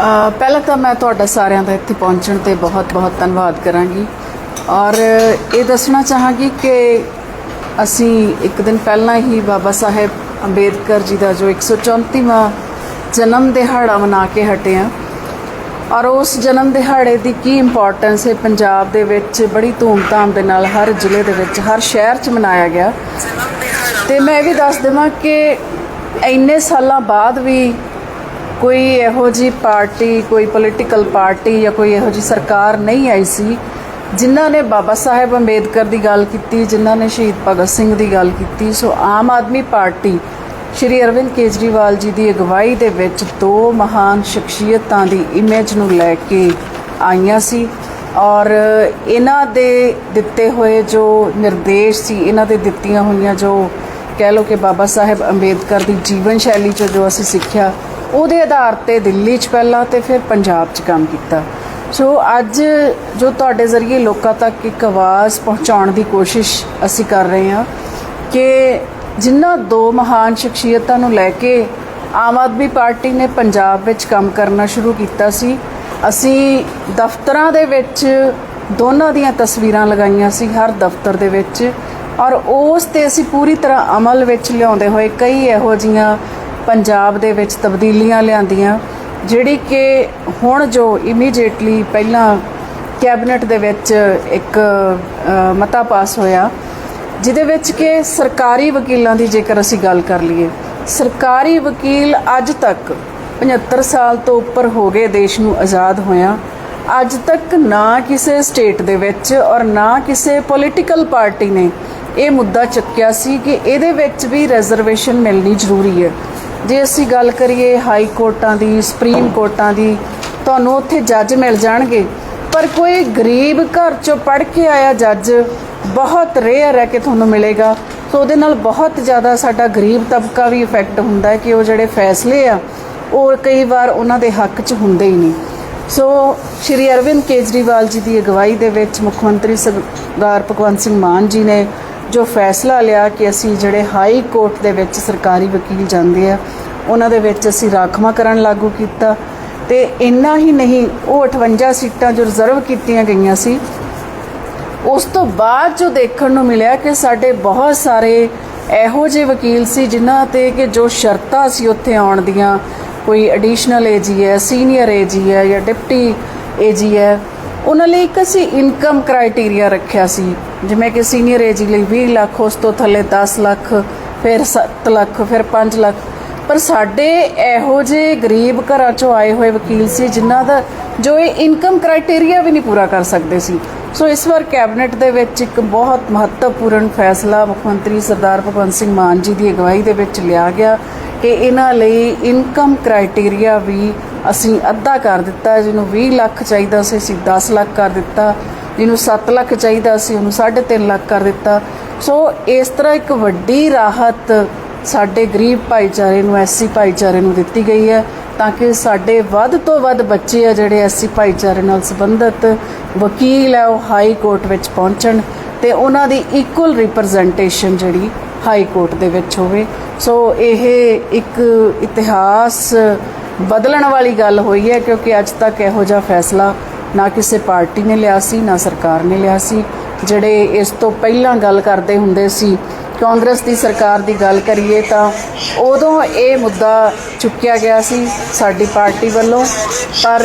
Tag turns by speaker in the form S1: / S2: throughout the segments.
S1: ਪਹਿਲਾਂ ਤਾਂ ਮੈਂ ਤੁਹਾਡਾ ਸਾਰਿਆਂ ਦਾ ਇੱਥੇ ਪਹੁੰਚਣ ਤੇ ਬਹੁਤ-ਬਹੁਤ ਧੰਨਵਾਦ ਕਰਾਂਗੀ। ਔਰ ਇਹ ਦੱਸਣਾ ਚਾਹਾਂਗੀ ਕਿ ਅਸੀਂ ਇੱਕ ਦਿਨ ਪਹਿਲਾਂ ਹੀ ਬਾਬਾ ਸਾਹਿਬ ਅੰਬੇਦਕਰ ਜੀ ਦਾ ਜੋ 134ਵਾਂ ਜਨਮ ਦਿਹਾੜਾ ਮਨਾ ਕੇ ਹਟੇ ਹਾਂ। ਔਰ ਉਸ ਜਨਮ ਦਿਹਾੜੇ ਦੀ ਕੀ ਇੰਪੋਰਟੈਂਸ ਹੈ ਪੰਜਾਬ ਦੇ ਵਿੱਚ ਬੜੀ ਧੂਮਧਾਮ ਦੇ ਨਾਲ ਹਰ ਜ਼ਿਲ੍ਹੇ ਦੇ ਵਿੱਚ, ਹਰ ਸ਼ਹਿਰ 'ਚ ਮਨਾਇਆ ਗਿਆ। ਤੇ ਮੈਂ ਇਹ ਵੀ ਦੱਸ ਦੇਵਾਂ ਕਿ ਇੰਨੇ ਸਾਲਾਂ ਬਾਅਦ ਵੀ ਕੋਈ ਇਹੋ ਜੀ ਪਾਰਟੀ, ਕੋਈ ਪੋਲੀਟੀਕਲ ਪਾਰਟੀ ਜਾਂ ਕੋਈ ਇਹੋ ਜੀ ਸਰਕਾਰ ਨਹੀਂ ਆਈ ਸੀ, ਜਿਨ੍ਹਾਂ ਨੇ ਬਾਬਾ ਸਾਹਿਬ ਅੰਬੇਦਕਰ ਦੀ ਗੱਲ ਕੀਤੀ, ਜਿਨ੍ਹਾਂ ਨੇ ਸ਼ਹੀਦ ਭਗਤ ਸਿੰਘ ਦੀ ਗੱਲ ਕੀਤੀ, ਸੋ ਆਮ ਆਦਮੀ ਪਾਰਟੀ ਸ਼੍ਰੀ ਅਰਵਿੰਦ ਕੇਜਰੀਵਾਲ ਜੀ ਦੀ ਅਗਵਾਈ ਦੇ ਵਿੱਚ ਦੋ ਮਹਾਨ ਸ਼ਖਸੀਅਤਾਂ ਦੀ ਇਮੇਜ ਨੂੰ ਲੈ ਕੇ ਆਈਆਂ ਸੀ ਔਰ ਇਹਨਾਂ ਦੇ ਦਿੱਤੇ ਹੋਏ ਜੋ ਨਿਰਦੇਸ਼ ਸੀ, ਇਹਨਾਂ ਦੇ ਦਿੱਤੀਆਂ ਹੋਈਆਂ ਜੋ ਕਹਿ ਲਓ ਕਿ ਬਾਬਾ ਸਾਹਿਬ ਅੰਬੇਦਕਰ ਦੀ ਜੀਵਨ ਸ਼ੈਲੀ ਚ ਜੋ ਅਸੀਂ ਸਿੱਖਿਆ ਉਹਦੇ ਆਧਾਰ ਤੇ ਦਿੱਲੀ 'ਚ ਪਹਿਲਾਂ ਤੇ ਫਿਰ ਪੰਜਾਬ 'ਚ ਕੰਮ ਕੀਤਾ। ਸੋ ਅੱਜ ਜੋ ਤੁਹਾਡੇ ਜ਼ਰੀਏ ਲੋਕਾਂ ਤੱਕ ਇੱਕ ਆਵਾਜ਼ ਪਹੁੰਚਾਉਣ ਦੀ ਕੋਸ਼ਿਸ਼ ਅਸੀਂ ਕਰ ਰਹੇ ਹਾਂ ਕਿ ਜਿਨ੍ਹਾਂ ਦੋ ਮਹਾਨ ਸ਼ਖਸੀਅਤਾਂ ਨੂੰ ਲੈ ਕੇ ਆਮ ਆਦਮੀ ਪਾਰਟੀ ਨੇ ਪੰਜਾਬ ਵਿੱਚ ਕੰਮ ਕਰਨਾ ਸ਼ੁਰੂ ਕੀਤਾ ਸੀ, ਅਸੀਂ ਦਫ਼ਤਰਾਂ ਦੇ ਵਿੱਚ ਦੋਨਾਂ ਦੀਆਂ ਤਸਵੀਰਾਂ ਲਗਾਈਆਂ ਸੀ ਹਰ ਦਫ਼ਤਰ ਦੇ ਵਿੱਚ ਔਰ ਉਸ ਤੇ ਅਸੀਂ ਪੂਰੀ ਤਰ੍ਹਾਂ ਅਮਲ ਵਿੱਚ ਲਿਆਉਂਦੇ ਹੋਏ ਕਈ ਇਹੋ ਜੀਆਂ ਪੰਜਾਬ ਦੇ ਵਿੱਚ ਤਬਦੀਲੀਆਂ ਲਿਆਂਦੀਆਂ, ਜਿਹੜੀ ਕਿ ਹੁਣ ਜੋ ਇਮੀਡੀਏਟਲੀ ਪਹਿਲਾਂ ਕੈਬਨਿਟ ਦੇ ਵਿੱਚ ਇੱਕ ਮਤਾ ਪਾਸ ਹੋਇਆ, ਜਿਹਦੇ ਵਿੱਚ ਕਿ ਸਰਕਾਰੀ ਵਕੀਲਾਂ ਦੀ ਜੇਕਰ ਅਸੀਂ ਗੱਲ ਕਰ ਲਈਏ, ਸਰਕਾਰੀ ਵਕੀਲ ਅੱਜ ਤੱਕ 75 ਸਾਲ ਤੋਂ ਉੱਪਰ ਹੋ ਗਏ ਦੇਸ਼ ਨੂੰ ਆਜ਼ਾਦ ਹੋਇਆ, ਅੱਜ ਤੱਕ ਨਾ ਕਿਸੇ ਸਟੇਟ ਦੇ ਵਿੱਚ ਔਰ ਨਾ ਕਿਸੇ ਪੋਲੀਟੀਕਲ ਪਾਰਟੀ ਨੇ ਇਹ ਮੁੱਦਾ ਚੱਕਿਆ ਸੀ ਕਿ ਇਹਦੇ ਵਿੱਚ ਵੀ ਰਿਜ਼ਰਵੇਸ਼ਨ ਮਿਲਣੀ ਜ਼ਰੂਰੀ ਹੈ। ਜੇ ਅਸੀਂ ਗੱਲ ਕਰੀਏ ਹਾਈ ਕੋਰਟਾਂ ਦੀ, ਸੁਪਰੀਮ ਕੋਰਟਾਂ ਦੀ, ਤੁਹਾਨੂੰ ਉੱਥੇ ਜੱਜ ਮਿਲ ਜਾਣਗੇ। ਪਰ ਕੋਈ ਗਰੀਬ ਘਰ ਚੋਂ ਪੜ੍ਹ ਕੇ ਆਇਆ ਜੱਜ ਬਹੁਤ ਰੇਅਰ ਹੈ ਕਿ ਤੁਹਾਨੂੰ ਮਿਲੇਗਾ। ਸੋ ਉਹਦੇ ਨਾਲ ਬਹੁਤ ਜ਼ਿਆਦਾ ਸਾਡਾ ਗਰੀਬ ਤਬਕਾ ਵੀ ਇਫੈਕਟ ਹੁੰਦਾ ਹੈ ਕਿ ਉਹ ਜਿਹੜੇ ਫੈਸਲੇ ਆ, ਉਹ ਕਈ ਵਾਰ ਉਹਨਾਂ ਦੇ ਹੱਕ 'ਚ ਹੁੰਦੇ ਹੀ ਨਹੀਂ। ਸੋ ਸ਼੍ਰੀ ਅਰਵਿੰਦ ਕੇਜਰੀਵਾਲ ਜੀ ਦੀ ਅਗਵਾਈ ਦੇ ਵਿੱਚ ਮੁੱਖ ਮੰਤਰੀ ਸਰਦਾਰ ਭਗਵੰਤ ਸਿੰਘ ਮਾਨ ਜੀ ਨੇ ਜੋ ਫੈਸਲਾ ਲਿਆ ਕਿ ਅਸੀਂ ਜਿਹੜੇ ਹਾਈ ਕੋਰਟ ਦੇ ਵਿੱਚ ਸਰਕਾਰੀ ਵਕੀਲ ਜਾਂਦੇ ਆ, ਉਹਨਾਂ ਦੇ ਵਿੱਚ ਅਸੀਂ ਰਾਖਵਾਂਕਰਨ ਲਾਗੂ ਕੀਤਾ ਤੇ ਇੰਨਾ ਹੀ ਨਹੀਂ, ਉਹ 58 ਸੀਟਾਂ ਜੋ ਰਿਜ਼ਰਵ ਕੀਤੀਆਂ ਗਈਆਂ ਸੀ, ਉਸ ਤੋਂ ਬਾਅਦ ਜੋ ਦੇਖਣ ਨੂੰ ਮਿਲਿਆ ਕਿ ਸਾਡੇ ਬਹੁਤ ਸਾਰੇ ਇਹੋ ਜਿਹੇ ਵਕੀਲ ਸੀ ਜਿਨ੍ਹਾਂ ਤੇ ਕਿ ਜੋ ਸ਼ਰਤਾਂ ਸੀ ਉੱਥੇ ਆਉਣ ਦੀਆਂ, ਕੋਈ ਐਡੀਸ਼ਨਲ ਏਜੀ ਹੈ ਸੀਨੀਅਰ ਏਜੀ ਹੈ ਜਾਂ ਡਿਪਟੀ ਏਜੀ ਹੈ, ਉਹਨਾਂ ਲਈ ਇੱਕ ਅਸੀਂ ਇਨਕਮ ਕ੍ਰਾਈਟੇਰੀਆ ਰੱਖਿਆ ਸੀ। ਜਿਵੇਂ ਕਿ ਸੀਨੀਅਰ ਏਜੀ ਲਈ 20 ਲੱਖ, ਉਸ ਤੋਂ ਥੱਲੇ 10 ਲੱਖ, ਫਿਰ 7 ਲੱਖ, ਫਿਰ 5 ਲੱਖ। ਪਰ ਸਾਡੇ ਇਹੋ ਜਿਹੇ ਗਰੀਬ ਘਰਾਂ ਚੋਂ ਆਏ ਹੋਏ ਵਕੀਲ ਸੀ, ਜਿਨ੍ਹਾਂ ਦਾ ਜੋ ਇਹ ਇਨਕਮ ਕ੍ਰਾਈਟੇਰੀਆ ਵੀ ਨਹੀਂ ਪੂਰਾ ਕਰ ਸਕਦੇ ਸੀ। ਸੋ ਇਸ ਵਾਰ ਕੈਬਨਿਟ ਦੇ ਵਿੱਚ ਇੱਕ ਬਹੁਤ ਮਹੱਤਵਪੂਰਨ ਫੈਸਲਾ ਮੁੱਖ ਮੰਤਰੀ ਸਰਦਾਰ ਭਗਵੰਤ ਸਿੰਘ ਮਾਨ ਜੀ ਦੀ ਅਗਵਾਈ ਦੇ ਵਿੱਚ ਲਿਆ ਗਿਆ ਕਿ ਇਹਨਾਂ ਲਈ ਇਨਕਮ ਕ੍ਰਾਈਟੇਰੀਆ ਵੀ ਅਸੀਂ ਅੱਧਾ ਕਰ ਦਿੱਤਾ, ਜਿਹਨੂੰ 20 ਲੱਖ ਚਾਹੀਦਾ ਸੀ, ਅਸੀਂ 10 ਲੱਖ ਕਰ ਦਿੱਤਾ। ਜਿਹਨੂੰ 7 ਲੱਖ ਚਾਹੀਦਾ ਸੀ, ਉਹਨੂੰ 3.5 ਲੱਖ ਕਰ ਦਿੱਤਾ। ਸੋ ਇਸ ਤਰ੍ਹਾਂ ਇੱਕ ਵੱਡੀ ਰਾਹਤ ਸਾਡੇ ਗਰੀਬ ਭਾਈਚਾਰੇ ਨੂੰ ਐਸਸੀ ਭਾਈਚਾਰੇ ਨੂੰ ਦਿੱਤੀ ਗਈ ਹੈ, ਤਾਂ ਕਿ ਸਾਡੇ ਵੱਧ ਤੋਂ ਵੱਧ ਬੱਚੇ ਆ ਜਿਹੜੇ ਐਸਸੀ ਭਾਈਚਾਰੇ ਨਾਲ ਸੰਬੰਧਿਤ ਵਕੀਲ ਹੈ, ਉਹ ਹਾਈ ਕੋਰਟ ਵਿੱਚ ਪਹੁੰਚਣ ਤੇ ਉਹਨਾਂ ਦੀ ਇਕੁਅਲ ਰਿਪਰੈਜ਼ੈਂਟੇਸ਼ਨ ਜਿਹੜੀ ਹਾਈ ਕੋਰਟ ਦੇ ਵਿੱਚ ਹੋਵੇ। ਸੋ ਇਹ ਇੱਕ ਇਤਿਹਾਸ ਬਦਲਣ ਵਾਲੀ ਗੱਲ ਹੋਈ ਹੈ, ਕਿਉਂਕਿ ਅੱਜ ਤੱਕ ਇਹੋ ਜਿਹਾ ਫੈਸਲਾ ਨਾ ਕਿਸੇ ਪਾਰਟੀ ਨੇ ਲਿਆ ਸੀ, ਨਾ ਸਰਕਾਰ ਨੇ ਲਿਆ ਸੀ। ਜਿਹੜੇ ਇਸ ਤੋਂ ਪਹਿਲਾਂ ਗੱਲ ਕਰਦੇ ਹੁੰਦੇ ਸੀ, ਕਾਂਗਰਸ ਦੀ ਸਰਕਾਰ ਦੀ ਗੱਲ ਕਰੀਏ ਤਾਂ ਉਦੋਂ ਇਹ ਮੁੱਦਾ ਚੁੱਕਿਆ ਗਿਆ ਸੀ ਸਾਡੀ ਪਾਰਟੀ ਵੱਲੋਂ, ਪਰ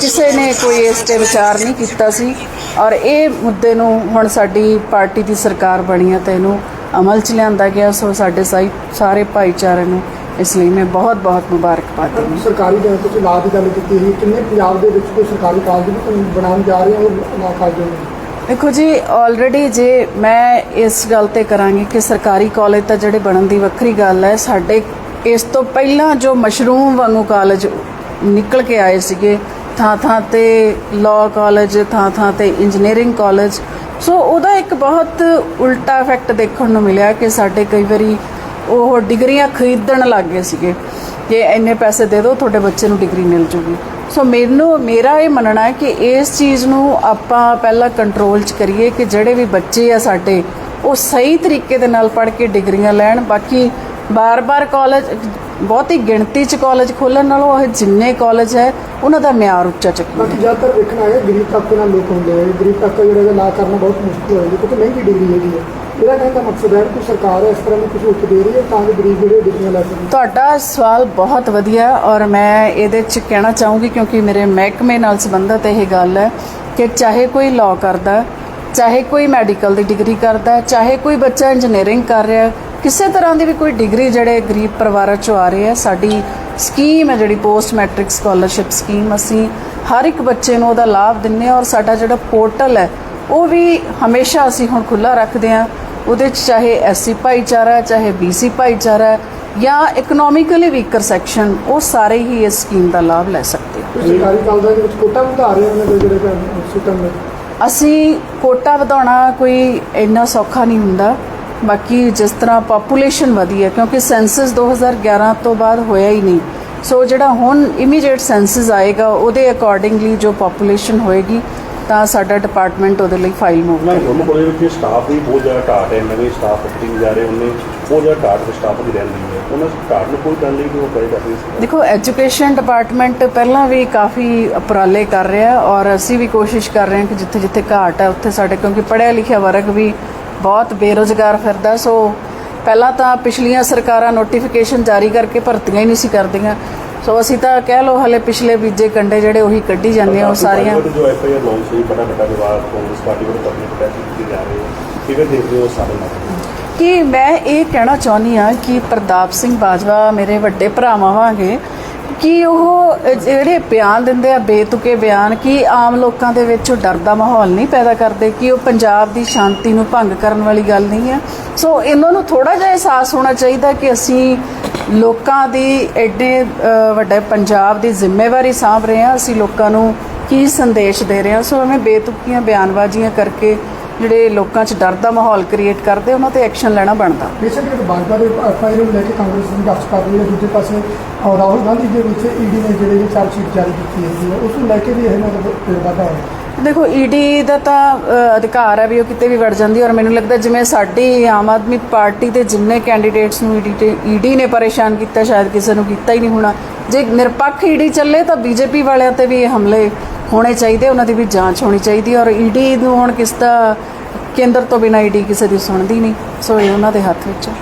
S1: ਕਿਸੇ ਨੇ ਕੋਈ ਇਸ ਤੇ ਵਿਚਾਰ ਨਹੀਂ ਕੀਤਾ ਸੀ। ਔਰ ਇਹ ਮੁੱਦੇ ਨੂੰ ਹੁਣ ਸਾਡੀ ਪਾਰਟੀ ਦੀ ਸਰਕਾਰ ਬਣੀ ਹੈ ਤੇ ਇਹਨੂੰ ਅਮਲ 'ਚ ਲਿਆਂਦਾ ਗਿਆ, ਸੋ ਸਾਡੇ ਸਾਈ, ਸਾਰੇ ਭਾਈਚਾਰੇ ਨੂੰ ਇਸ ਲਈ ਮੈਂ ਬਹੁਤ ਬਹੁਤ ਮੁਬਾਰਕਬਾਦ ਦਿੰਦੀ ਹਾਂ।
S2: ਸਰਕਾਰੀ ਜਗ੍ਹਾ ਤੇ ਲਾਭ ਦੀ ਗੱਲ ਕੀਤੀ ਸੀ ਕਿੰਨੇ ਪੰਜਾਬ ਦੇ ਵਿੱਚ ਕੋਈ ਸਰਕਾਰੀ ਕਾਲਜ ਵੀ ਬਣਾਉਣ ਜਾ ਰਹੇ ਹੋ ਨਾ ਕਾਲਜ
S1: ਦੇਖੋ ਜੀ ਆਲਰੇਡੀ ਜੇ ਮੈਂ ਇਸ ਗੱਲ ਤੇ ਕਰਾਂਗੀ ਕਿ ਸਰਕਾਰੀ ਕਾਲਜ ਤਾਂ ਜਿਹੜੇ ਬਣਨ ਦੀ ਵੱਖਰੀ ਗੱਲ ਹੈ ਸਾਡੇ ਇਸ ਤੋਂ ਪਹਿਲਾਂ ਜੋ ਮਸ਼ਰੂਮ ਵਾਂਗੂ ਕਾਲਜ ਨਿਕਲ ਕੇ ਆਏ ਸੀਗੇ ਥਾਂ ਥਾਂ ਤੇ ਲਾਅ ਕਾਲਜ ਥਾਂ ਥਾਂ ਤੇ ਇੰਜੀਨੀਅਰਿੰਗ ਕਾਲਜ ਸੋ ਉਹਦਾ ਇੱਕ ਬਹੁਤ ਉਲਟਾ ਇਫੈਕਟ ਦੇਖਣ ਨੂੰ ਮਿਲਿਆ ਕਿ ਸਾਡੇ ਕਈ ਵਾਰੀ ਉਹ ਡਿਗਰੀਆਂ ਖਰੀਦਣ ਲੱਗ ਗਏ ਸੀਗੇ ਕਿ ਇੰਨੇ ਪੈਸੇ ਦੇ ਦਿਓ, ਤੁਹਾਡੇ ਬੱਚੇ ਨੂੰ ਡਿਗਰੀ ਮਿਲ ਜੂਗੀ। ਸੋ ਮੈਨੂੰ, ਮੇਰਾ ਇਹ ਮੰਨਣਾ ਹੈ ਕਿ ਇਸ ਚੀਜ਼ ਨੂੰ ਆਪਾਂ ਪਹਿਲਾਂ ਕੰਟਰੋਲ 'ਚ ਕਰੀਏ ਕਿ ਜਿਹੜੇ ਵੀ ਬੱਚੇ ਆ ਸਾਡੇ, ਉਹ ਸਹੀ ਤਰੀਕੇ ਦੇ ਨਾਲ ਪੜ੍ਹ ਕੇ ਡਿਗਰੀਆਂ ਲੈਣ। ਬਾਕੀ ਬਾਰ-ਬਾਰ ਕਾਲਜ ਬਹੁਤੀ ਗਿਣਤੀ ਚ ਕਾਲਜ ਖੋਲਣ ਨਾਲੋਂ ਇਹ ਜਿੰਨੇ ਕਾਲਜ ਹੈ ਉਹਨਾਂ ਦਾ ਮਿਆਰ ਉੱਚਾ ਚੱਕਣਾ
S2: ਬਾਕੀ ਜ਼ਿਆਦਾਤਰ ਵੇਖਣਾ ਹੈ ਗਰੀਬ ਤਬਕੇ ਨਾਲ ਲੋਕ ਹੁੰਦੇ ਆ। ਗਰੀਬ ਤਬਕਾ ਜਿਹੜਾ ਇਹਦਾ ਲਾ ਕਰਨਾ ਬਹੁਤ ਮੁਸ਼ਕਿਲ ਹੋ ਜਾਂਦੀ ਕਿਉਂਕਿ ਮਹਿੰਗੀ ਡਿਗਰੀ ਹੈਗੀ ਹੈ ਇਹਦਾ ਕਹਿਣ ਦਾ ਮਕਸਦ ਹੈ ਕਿ ਸਰਕਾਰ ਇਸ ਤਰ੍ਹਾਂ ਦੀ ਕੁਝ ਉੱਚ ਦੇ ਰਹੀ ਹੈ ਤਾਂ ਕਿ ਗਰੀਬ ਜਿਹੜੇ ਡਿਗਰੀਆਂ ਲੈ ਸਕਣ।
S1: ਤੁਹਾਡਾ ਸਵਾਲ ਬਹੁਤ ਵਧੀਆ ਹੈ ਔਰ ਮੈਂ ਇਹਦੇ ਚ ਕਹਿਣਾ ਚਾਹੂੰਗੀ ਕਿਉਂਕਿ ਮੇਰੇ ਮਹਿਕਮੇ ਨਾਲ ਸੰਬੰਧਿਤ ਇਹ ਗੱਲ ਹੈ ਕਿ ਚਾਹੇ ਕੋਈ ਲਾਅ ਕਰਦਾ ਹੈ, ਚਾਹੇ ਕੋਈ ਮੈਡੀਕਲ ਦੀ ਡਿਗਰੀ ਕਰਦਾ ਹੈ, ਚਾਹੇ ਕੋਈ ਬੱਚਾ ਇੰਜੀਨੀਅਰਿੰਗ ਕਰ ਰਿਹਾ ਹੈ, ਕਿਸੇ ਤਰ੍ਹਾਂ ਦੀ ਵੀ ਕੋਈ ਡਿਗਰੀ ਜਿਹੜੇ ਗਰੀਬ ਪਰਿਵਾਰਾਂ ਚੋਂ ਆ ਰਹੀ ਹੈ ਸਾਡੀ ਸਕੀਮ ਹੈ ਜਿਹੜੀ ਪੋਸਟ ਮੈਟ੍ਰਿਕ ਸਕਾਲਰਸ਼ਿਪ ਸਕੀਮ ਅਸੀਂ ਹਰ ਇੱਕ ਬੱਚੇ ਨੂੰ ਉਹਦਾ ਲਾਭ ਦਿੰਨੇ ਹਾਂ ਔਰ ਸਾਡਾ ਜਿਹੜਾ ਪੋਰਟਲ ਹੈ ਉਹ ਵੀ ਹਮੇਸ਼ਾ ਅਸੀਂ ਹੁਣ ਖੁੱਲਾ ਰੱਖਦੇ ਹਾਂ। ਉਹਦੇ 'ਚ ਚਾਹੇ ਐਸਸੀ ਭਾਈਚਾਰਾ ਚਾਹੇ ਬੀਸੀ ਭਾਈਚਾਰਾ ਜਾਂ ਇਕਨੋਮਿਕਲੀ ਵੀਕਰ ਸੈਕਸ਼ਨ ਉਹ ਸਾਰੇ ਹੀ ਇਸ ਸਕੀਮ ਦਾ ਲਾਭ ਲੈ ਸਕਦੇ ਹਨ।
S2: ਤੇ ਸਰਕਾਰੀ ਕਾਲਜਾਂ ਦੇ ਵਿੱਚ ਕੋਟਾ ਵਧਾ ਰਹੇ ਉਹਨਾਂ ਦੇ ਜਿਹੜੇ ਨੇ
S1: ਅਸੀਂ ਕੋਟਾ ਵਧਾਉਣਾ ਕੋਈ ਇੰਨਾ ਸੌਖਾ ਨਹੀਂ ਹੁੰਦਾ। ਬਾਕੀ ਜਿਸ ਤਰ੍ਹਾਂ ਪਾਪੂਲੇਸ਼ਨ ਵਧੀ ਹੈ ਕਿਉਂਕਿ ਸੈਂਸਸ 2011 ਤੋਂ ਬਾਅਦ ਹੋਇਆ ਹੀ ਨਹੀਂ। ਸੋ ਜਿਹੜਾ ਹੁਣ ਇਮੀਡੀਏਟ ਸੈਂਸਸ ਆਏਗਾ ਉਹਦੇ ਅਕੋਰਡਿੰਗਲੀ ਜੋ ਪਾਪੂਲੇਸ਼ਨ ਹੋਏਗੀ ਤਾਂ ਸਾਡਾ ਡਿਪਾਰਟਮੈਂਟ ਉਹਦੇ ਲਈ ਫਾਈਲ ਮੂਵ
S3: ਮੈਂ ਤੁਹਾਨੂੰ ਕੋਲੇ ਵਿੱਚ ਸਟਾਫ ਵੀ ਬਹੁਤ ਜ਼ਿਆਦਾ ਘਾਟ ਹੈ ਨਵੇਂ ਸਟਾਫ ਪੱਟੀ ਜਾ ਰਹੇ ਉਹਨੇ ਬਹੁਤ ਜ਼ਿਆਦਾ ਘਾਟ ਦੇ ਸਟਾਫ ਦੀ ਰਹਿੰਦੀ ਹੈ। ਉਹਨਾਂ ਘਾਟ ਨੂੰ ਕੋਈ ਕਰਨ ਲਈ ਉਹ ਕਰੇ ਕਰਦੀ ਸੀ।
S1: ਦੇਖੋ ਐਜੂਕੇਸ਼ਨ ਡਿਪਾਰਟਮੈਂਟ ਪਹਿਲਾਂ ਵੀ ਕਾਫੀ ਉਪਰਾਲੇ ਕਰ ਰਿਹਾ ਔਰ ਅਸੀਂ ਵੀ ਕੋਸ਼ਿਸ਼ ਕਰ ਰਹੇ ਹਾਂ ਕਿ ਜਿੱਥੇ ਜਿੱਥੇ ਘਾਟ ਹੈ ਉੱਥੇ ਸਾਡੇ ਕਿਉਂਕਿ ਪੜ੍ਹਿਆ ਲਿਖਿਆ ਵਰਗ ਵੀ ਬਹੁਤ ਬੇਰੋਜ਼ਗਾਰ ਫਿਰਦਾ ਸੋ ਪਹਿਲਾਂ ਤਾਂ ਪਿਛਲੀਆਂ ਸਰਕਾਰਾਂ ਨੋਟੀਫਿਕੇਸ਼ਨ ਜਾਰੀ ਕਰਕੇ ਭਰਤੀਆਂ ਹੀ ਨਹੀਂ ਸੀ ਕਰਦੀਆਂ ਸੋ ਅਸੀਂ ਤਾਂ ਕਹਿ ਲਓ ਹਲੇ ਪਿਛਲੇ ਬੀਜੇ ਕੰਡੇ ਜਿਹੜੇ ਉਹੀ ਕੱਢੀ ਜਾਂਦੇ ਆ ਉਹ ਸਾਰੀਆਂ
S3: ਜੋ ਐਫ ਆਈ ਆਰ ਲਾਂਚ ਹੋਈ ਬੜਾ ਵੱਡਾ ਵਿਵਾਦ ਕਾਂਗਰਸ ਪਾਰਟੀ ਵੱਲੋਂ ਕਰਨੀ ਪ੍ਰੋਟੈਸਟ ਕੀਤੀ ਜਾ ਰਹੀ ਹੈ ਕਿਵੇਂ ਦੇਖਦੇ ਹੋ ਉਸ ਸਾਰੇ ਮਾਮਲੇ ਨੂੰ?
S1: ਕਿ ਮੈਂ ਇਹ ਕਹਿਣਾ ਚਾਹੁੰਦੀ ਆ ਕਿ ਪ੍ਰਤਾਪ ਸਿੰਘ ਬਾਜਵਾ ਮੇਰੇ ਵੱਡੇ ਭਰਾਵਾਂ ਵਾਂਗੇ ਕਿ ਉਹ ਜਿਹੜੇ ਬਿਆਨ ਦਿੰਦੇ ਆ ਬੇਤੁਕੇ ਬਿਆਨ, ਕਿ ਆਮ ਲੋਕਾਂ ਦੇ ਵਿੱਚ ਉਹ ਡਰ ਦਾ ਮਾਹੌਲ ਨਹੀਂ ਪੈਦਾ ਕਰਦੇ, ਕਿ ਉਹ ਪੰਜਾਬ ਦੀ ਸ਼ਾਂਤੀ ਨੂੰ ਭੰਗ ਕਰਨ ਵਾਲੀ ਗੱਲ ਨਹੀਂ ਹੈ? ਸੋ ਇਹਨਾਂ ਨੂੰ ਥੋੜਾ ਜਿਹਾ ਅਹਿਸਾਸ ਹੋਣਾ ਚਾਹੀਦਾ ਕਿ ਅਸੀਂ ਲੋਕਾਂ ਦੀ ਐਡੇ ਵੱਡੇ ਪੰਜਾਬ ਦੀ ਜ਼ਿੰਮੇਵਾਰੀ ਸਾਂਭ ਰਹੇ ਹਾਂ, ਅਸੀਂ ਲੋਕਾਂ ਨੂੰ ਕੀ ਸੰਦੇਸ਼ ਦੇ ਰਹੇ ਹਾਂ? ਸੋ ਐਵੇਂ ਬੇਤੁਕੀਆਂ ਬਿਆਨਬਾਜ਼ੀਆਂ ਕਰਕੇ ਜਿਹੜੇ ਲੋਕਾਂ 'ਚ ਡਰ ਦਾ ਮਾਹੌਲ ਕ੍ਰੀਏਟ ਕਰਦੇ ਉਹਨਾਂ ਤੇ ਐਕਸ਼ਨ ਲੈਣਾ ਬਣਦਾ।
S2: ਬੇਸ਼ੱਕ ਇਹ ਦੇ ਐਫਆਈਆਰ ਨੂੰ ਲੈ ਕੇ ਕਾਂਗਰਸ ਸੰਘਰਸ਼ ਕਰ ਰਹੀ ਹੈ ਦੂਜੇ ਪਾਸੇ ਰਾਹੁਲ ਗਾਂਧੀ ਦੇ ਵਿੱਚ ਈਡੀ ਨੇ ਜਿਹੜੇ ਚਾਰਜ ਸ਼ੀਟ ਜਾਰੀ ਕੀਤੀ ਹੈ ਉਸ ਨੂੰ ਲੈ ਕੇ ਵੀ ਇਹ ਮਤਲਬ ਵਾਧਾ ਹੈ।
S1: ਦੇਖੋ ਈਡੀ ਦਾ ਤਾਂ ਅਧਿਕਾਰ ਹੈ ਵੀ ਉਹ ਕਿਤੇ ਵੀ ਵੜ ਜਾਂਦੀ ਹੈ ਔਰ ਮੈਨੂੰ ਲੱਗਦਾ ਜਿਵੇਂ ਸਾਡੀ ਆਮ ਆਦਮੀ ਪਾਰਟੀ ਦੇ ਜਿੰਨੇ ਕੈਂਡੀਡੇਟਸ ਨੂੰ ਈਡੀ ਤੇ ਈਡੀ ਨੇ ਪਰੇਸ਼ਾਨ ਕੀਤਾ ਸ਼ਾਇਦ ਕਿਸੇ ਨੂੰ ਕੀਤਾ ਹੀ ਨਹੀਂ ਹੋਣਾ। ਜੇ ਨਿਰਪੱਖ ਈਡੀ ਚੱਲੇ ਤਾਂ ਬੀਜੇਪੀ ਵਾਲਿਆਂ ਤੇ ਵੀ ਇਹ ਹਮਲੇ ਹੋਣੇ ਚਾਹੀਦੇ, ਉਹਨਾਂ ਦੀ ਵੀ ਜਾਂਚ ਹੋਣੀ ਚਾਹੀਦੀ ਔਰ ਈਡੀ ਨੂੰ ਹੁਣ ਕਿਸ ਦਾ ਕੇਂਦਰ ਤੋਂ ਬਿਨਾਂ ਈਡੀ ਕਿਸੇ ਦੀ ਸੁਣਦੀ ਨਹੀਂ, ਸੋ ਇਹ ਉਹਨਾਂ ਦੇ ਹੱਥ ਵਿੱਚ ਹੈ।